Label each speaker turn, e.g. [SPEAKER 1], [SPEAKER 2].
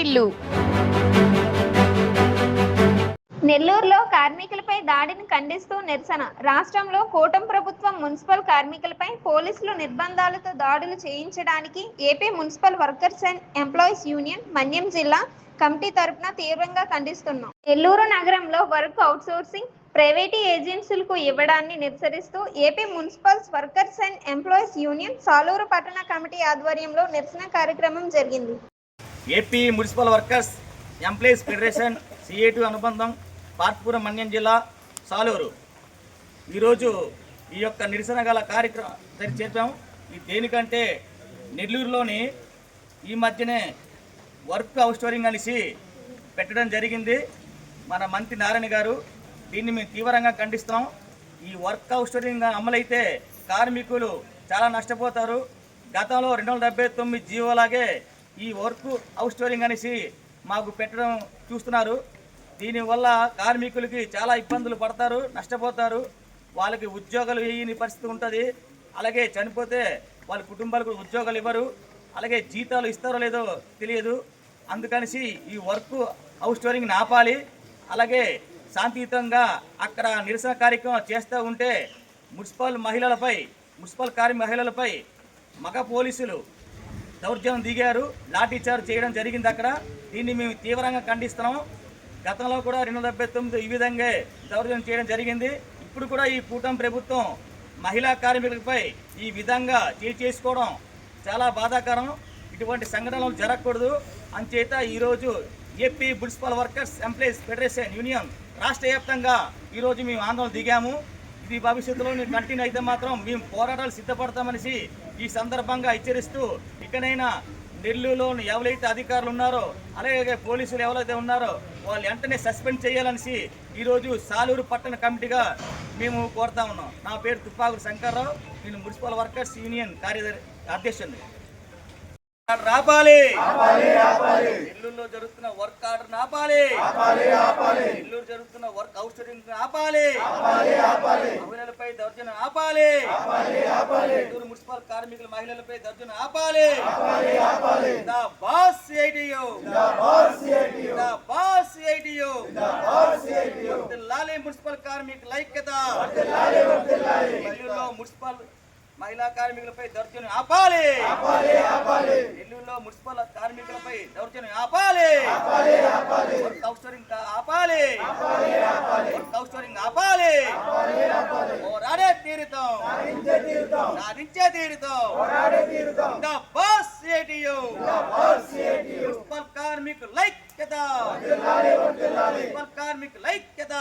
[SPEAKER 1] వారిల్లు
[SPEAKER 2] నెల్లూరులో కార్మికులపై దాడిని ఖండిస్తూ నిరసన. రాష్ట్రంలో కూటమి ప్రభుత్వం మున్సిపల్ కార్మికులపై పోలీసులు నిర్బంధాలతో దాడులు చేయించడానికి AP municipal workers and employees union Manyam జిల్లా కమిటీ తరపున తీవ్రంగా ఖండిస్తున్నాం. నెల్లూరు నగరంలో వర్క్ అవుట్సోర్సింగ్ ప్రైవేటీ ఏజెన్సీలకు ఇవ్వడాన్ని నిరసరిస్తూ AP municipal workers and employees union Saluru పట్టణ కమిటీ ఆధ్వర్యంలో నిరసన కార్యక్రమం జరిగింది.
[SPEAKER 3] AP municipal workers employees federation CAT అనుబంధం పార్ట్పురం మన్యం జిల్లా సాలూరు. ఈరోజు ఈ యొక్క నిరసన గల కార్యక్రమం చేద్దాం ఇది దేనికంటే నెల్లూరులోని ఈ మధ్యనే వర్క్ అవుట్స్టోరింగ్ అనేసి పెట్టడం జరిగింది. మన మంత్రి నారాయణ గారు దీన్ని మేము తీవ్రంగా ఖండిస్తాం. ఈ వర్క్ అవుట్స్టోరింగ్ అమలైతే కార్మికులు చాలా నష్టపోతారు. గతంలో రెండు వందల డెబ్బై తొమ్మిది జీవోలాగే ఈ వర్క్ అవుట్స్టోరింగ్ అనేసి మాకు పెట్టడం చూస్తున్నారు. దీనివల్ల కార్మికులకి చాలా ఇబ్బందులు పడతారు నష్టపోతారు. వాళ్ళకి ఉద్యోగాలు వేయని పరిస్థితి ఉంటుంది. అలాగే చనిపోతే వాళ్ళ కుటుంబాలకు ఉద్యోగాలు ఇవ్వరు. అలాగే జీతాలు ఇస్తారో లేదో తెలియదు. అందుకనేసి ఈ వర్క్ అవుట్స్టోరింగ్ని ఆపాలి అలాగే శాంతియుతంగా అక్కడ నిరసన కార్యక్రమం చేస్తూ ఉంటే మున్సిపల్ మహిళలపై మున్సిపల్ కార్మి మహిళలపై మగ పోలీసులు దౌర్జన్యం దిగారు లాఠీ చార్జ్ చేయడం జరిగింది అక్కడ. దీన్ని మేము తీవ్రంగా ఖండిస్తున్నాం. గతంలో కూడా రెండు వందల డెబ్బై తొమ్మిది ఈ విధంగా దౌర్జన్యం చేయడం జరిగింది. ఇప్పుడు కూడా ఈ కూటమి ప్రభుత్వం మహిళా కార్మికులపై ఈ విధంగా చేయి చేసుకోవడం చాలా బాధాకరం. ఇటువంటి సంఘటనలు జరగకూడదు. అంచేత ఈరోజు AP municipal workers employees federation union రాష్ట్ర వ్యాప్తంగా ఈరోజు మేము ఆందోళన దిగాము. ఇది భవిష్యత్తులో కంటిన్యూ అయితే మాత్రం మేము పోరాటాలు సిద్ధపడతామనేసి ఈ సందర్భంగా హెచ్చరిస్తూ ఇకనైనా నెల్లూరులో ఎవరైతే అధికారులు ఉన్నారో అలాగే పోలీసులు ఎవరైతే ఉన్నారో వాళ్ళు వెంటనే సస్పెండ్ చేయాలనేసి ఈరోజు సాలూరు పట్టణ కమిటీగా మేము కోరుతా ఉన్నాం. నా పేరు తుప్పాకుడు శంకర్రావు. నేను మున్సిపల్ వర్కర్స్ యూనియన్ కార్యదర్శి అధ్యక్షుడిని. రాపాలి నెల్లూరులో జరుగుతున్న వర్క్ ఆర్డర్ ఆపాలి. నెల్లూరు జరుగుతున్న వర్క్ అవుట్సోర్సింగ్ ఆపాలి. మహిళలపై దౌర్జన్యం ఆపాలి. నెల్లూరు మున్సిపల్ కార్మికుల మహిళలపై దౌర్జన్యం ఆపాలి. లాలి మున్సిపల్ కార్మికుల ఐక్యత. నెల్లూరులో మున్సిపల్ మహిళా కార్మికులపై దౌర్జన్యం ఆపాలి. నెల్లూరులో మున్సిపల్ కార్మికులపై దౌర్జన్యం ఆపాలి. అవుట్సోర్సింగ్ ఆపాలి. అవుట్సోర్సింగ్ ఆపాలి. పోరాడే తీరుతాం. సాధించే తీరుతాం. బాస్ ఏటీయు. మున్సిపల్ కార్మికుల ఐక్యత. మున్సిపల్ కార్మికుల ఐక్యత.